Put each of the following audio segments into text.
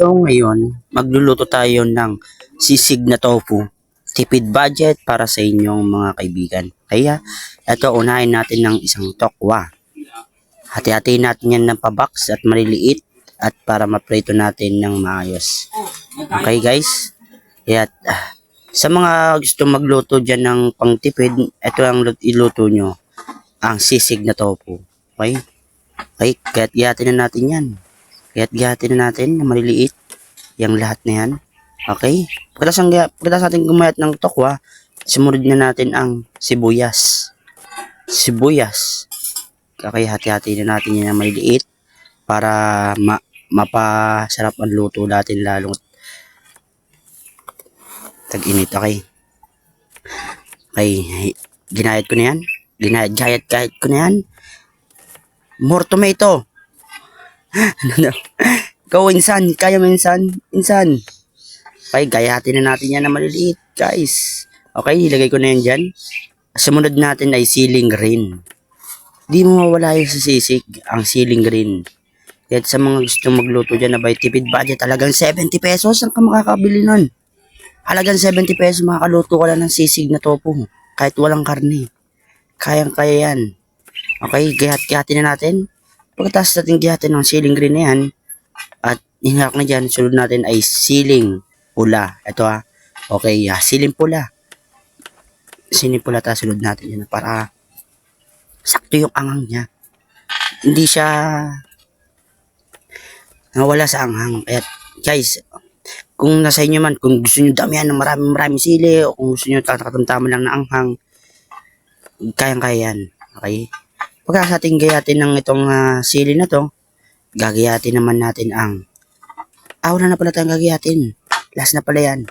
So ngayon, magluluto tayo ng sisig na tofu. Tipid budget para sa inyong mga kaibigan. Kaya, ito unahin natin ng isang tokwa. Hati-hatiin natin yan ng pabox at maliliit at para maprito natin ng maayos. Okay guys? Kaya, ah, sa mga gusto magluto dyan ng pangtipid, ito ang lut- iluto nyo. Ang sisig na tofu. Okay? Okay, kaya't gihatin na natin yan. Kaya't gihatin na natin na maliliit. Yung lahat na yan. Okay? Pagkatapos, ang, pagkatapos natin gumayat ng tokwa, sumunod na natin ang sibuyas. Sibuyas. Okay, hati-hati na natin yan na maliliit para ma mapasarap ang luto natin lalong tag-init. Okay? Okay, ginayat ko na yan. Ginayat, gayat, gayat ko na yan. More tomato. Ano na? Go, insan. Kaya mo, insan. Insan. Okay, gayatin na natin yan na maliliit, guys. Okay, ilagay ko na yan dyan. Sumunod natin ay ceiling green. Di mo mawala yung sisig, ang ceiling green. Kaya sa mga gusto magluto dyan na by tipid budget, talagang 70 pesos ang ka makakabili nun. Halagang 70 pesos makakaluto ka lang ng sisig na tofu. Kahit walang karne. Kayang-kaya yan. Okay, gihat-gihatin na natin. Pagkatapos natin gihatin ng ceiling green na yan, at hinahak na dyan, sunod natin ay ceiling pula. Ito ah. Okay, ah, ceiling pula. Ceiling pula ta sunod natin yan para sakto yung angang niya. Hindi siya nawala sa anghang. Kaya guys, kung nasa inyo man, kung gusto nyo damihan ng maraming maraming sili, o kung gusto nyo takatamtaman lang na anghang, kayang-kaya yan. Okay? Pagka sa ating gayatin ng itong ah, sili na to, gagayatin naman natin ang ah, na pala tayong gagayatin. Last na pala yan.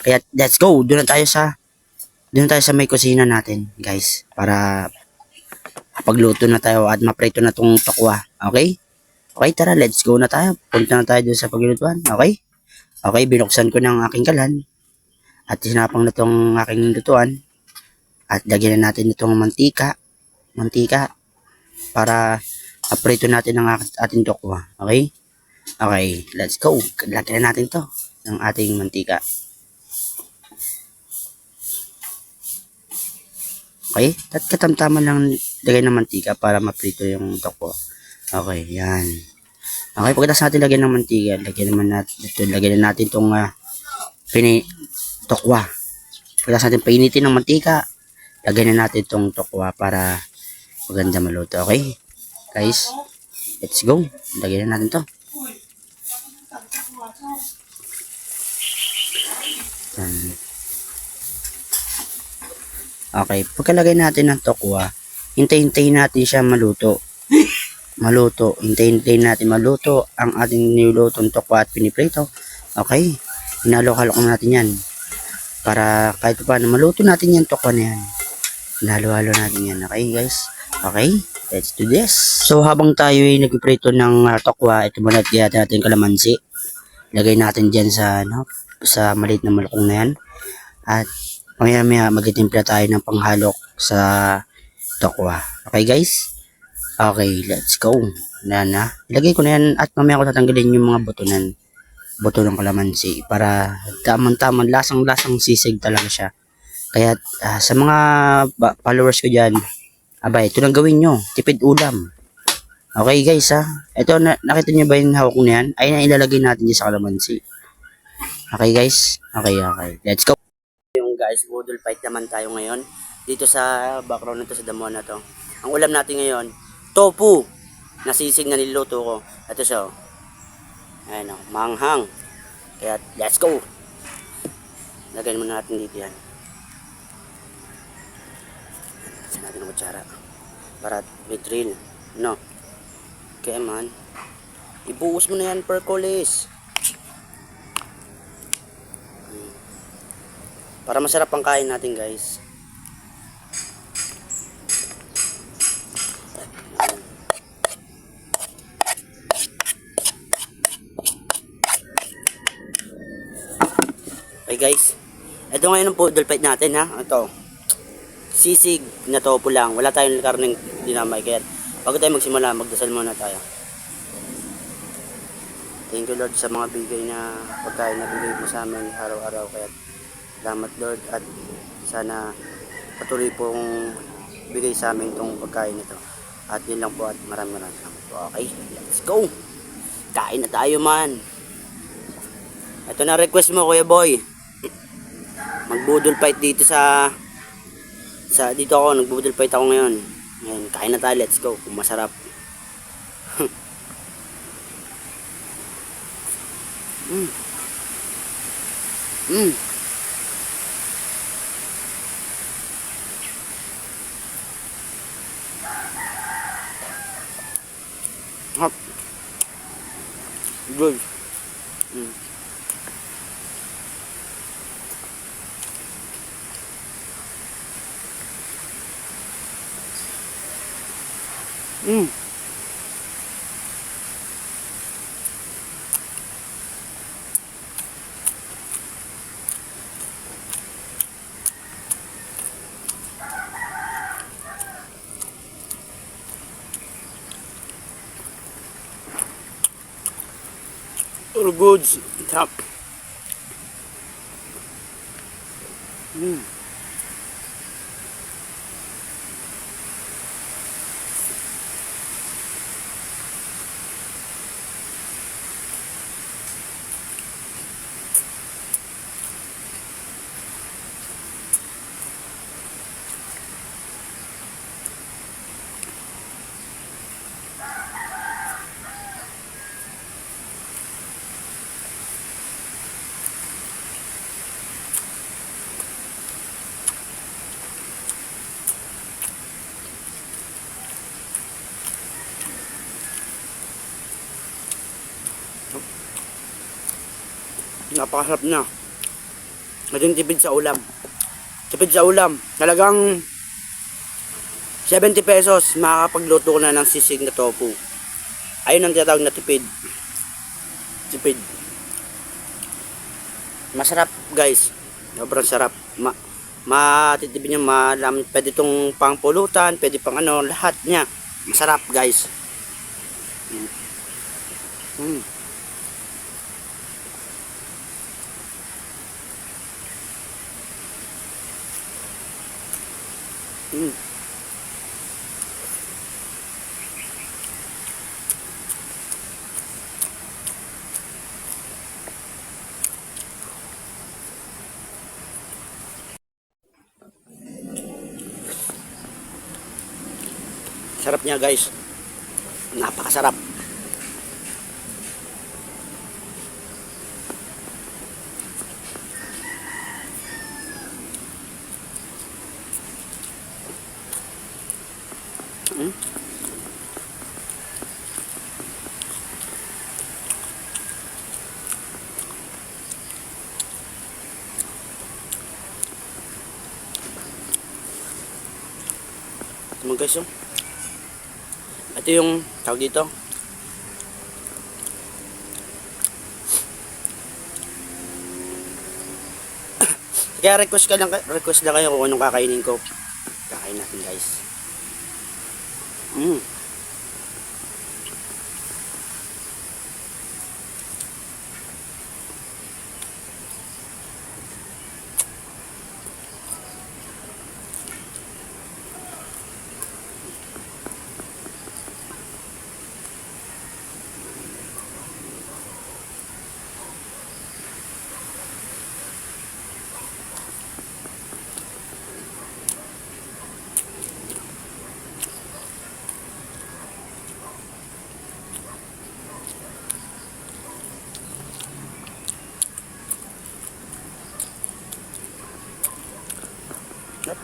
Kaya let's go. Doon tayo sa doon tayo sa may kusina natin, guys. Para pagluto na tayo at maprito na tong tokwa. Okay? Okay, tara, let's go na tayo. Punta na tayo doon sa paglulutuan. Okay? Okay, binuksan ko ng aking kalan. At sinapang na tong aking lutuan. At lagyan na natin itong mantika. Mantika. Para aprito natin ang ating tokwa. Okay? Okay, let's go. Lagyan na natin to ng ating mantika. Okay? At katamtaman lang lagay ng mantika para maprito yung tokwa. Okay, yan. Okay, pagkatapos natin lagyan ng mantika, lagyan naman natin, ito, lagyan na natin itong uh, pini, tokwa. Pagkatapos natin painitin ng mantika, lagyan na natin itong tokwa para maganda maluto. Okay? Guys, let's go. Lagyan na natin to. Okay, pagkalagay natin ng tokwa, hintay-hintayin natin siya maluto. Maluto, hintay-hintayin natin maluto ang ating nilulutong tokwa at piniprito. Okay, hinalo-halo natin yan. Para kahit pa paano maluto natin yan tokwa na yan. Hinalo-halo natin yan. Okay guys? Okay, let's do this. So habang tayo ay nagpiprito ng uh, tokwa, ito muna at natin natin kalamansi. Lagay natin dyan sa, ano, sa maliit na malukong na yan. At maya maya magtitimpla tayo ng panghalok sa tokwa. Okay guys? Okay, let's go. Na na. Ilagay ko na yan at mamaya ko tatanggalin yung mga butonan. Buto ng kalamansi para tamang-tamang lasang-lasang sisig talaga siya. Kaya ah, sa mga followers ko dyan, abay, ito lang gawin nyo. Tipid ulam. Okay guys ha. Ito, na, nakita nyo ba yung hawak na yan? Ay na ilalagay natin dyan sa kalamansi. Okay guys? Okay, okay. Let's go. Yung guys, budol fight naman tayo ngayon. Dito sa background na to, sa damo na to. Ang ulam natin ngayon, tofu. Nasisig na niluto ko. Ito siya. oh. Ayan o, manghang. Kaya, let's go. Lagyan muna natin dito yan. Natin ng kutsara. Para may drill. No. Kaya man. Ibuhos mo na yan, Percoles. Para masarap ang kain natin, guys. Okay guys, ito ngayon ang poodle fight natin ha. Ito, sisig na topo lang. Wala tayong karneng dinamay. Kaya bago tayo magsimula, magdasal muna tayo. Thank you Lord sa mga bigay na pagkain na bigay mo sa amin araw-araw. Kaya salamat Lord at sana patuloy pong bigay sa amin itong pagkain nito. At yun lang po at maraming maraming salamat. Okay, let's go! Kain na tayo man! Ito na request mo Kuya Boy. Magbudol fight dito sa sa dito ako, nagbudol fight ako ngayon. Ngayon, kain na tayo, let's go. Kung masarap. mm. Mm. Mm. All goods. Top. Mm. Napakasarap na. Naging tipid sa ulam. Tipid sa ulam. Talagang 70 pesos makakapagluto ko na ng sisig na tofu. Ayun ang tinatawag na tipid. Tipid. Masarap guys. Sobrang sarap. Ma matitipid niya, malam, pwede itong pangpulutan, pwede pang ano, lahat niya. Masarap guys. Mm. Mm. Sarap niya guys. Napakasarap. Mm. Ito mga guys, oh. Ito yung tawag dito. Kaya request ka lang, request lang kayo kung anong kakainin ko. Kakain natin guys. Mm.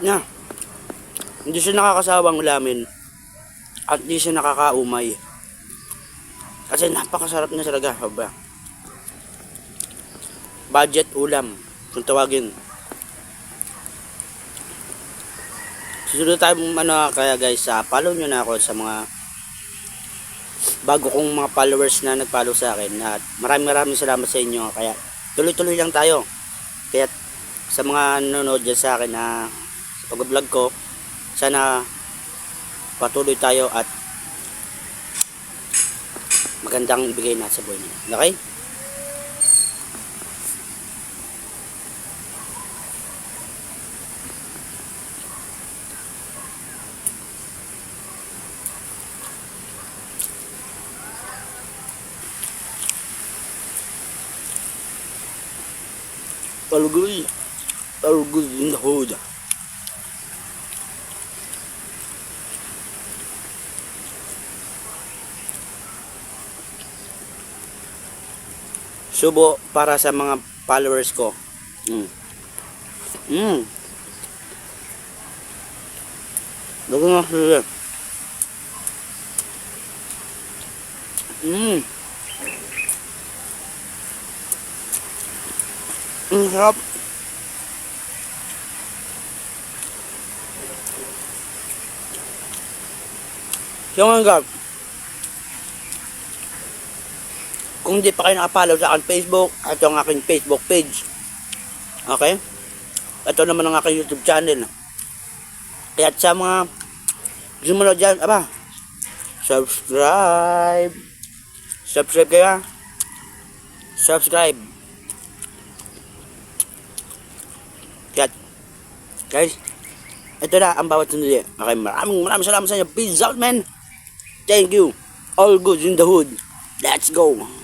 Niya. Hindi siya nakakasawang ulamin. At hindi siya nakakaumay. Kasi napakasarap na talaga. Haba. Budget ulam. Kung tawagin. Susunod tayo ano kaya guys, uh, follow nyo na ako sa mga bago kong mga followers na nag-follow sa akin at maraming maraming salamat sa inyo kaya tuloy-tuloy lang tayo kaya sa mga nanonood dyan sa akin na pag-vlog ko sana patuloy tayo at magandang ibigay na sa buhay niya. Okay? All good in the. Subo para sa mga followers ko. Mm. Mm. Bago nga sila. Mm. Ang sarap. So nga guys, kung di pa kayo nakapollow sa aking Facebook, ito ang aking Facebook page. Okay? Ito naman ang aking YouTube channel. Kaya sa mga sumunod dyan, aba, subscribe. Subscribe kayo. Subscribe. Kaya, guys, ito na ang bawat sandali. Okay, maraming maraming salamat sa inyo. Peace out, man. Thank you. All good in the hood. Let's go.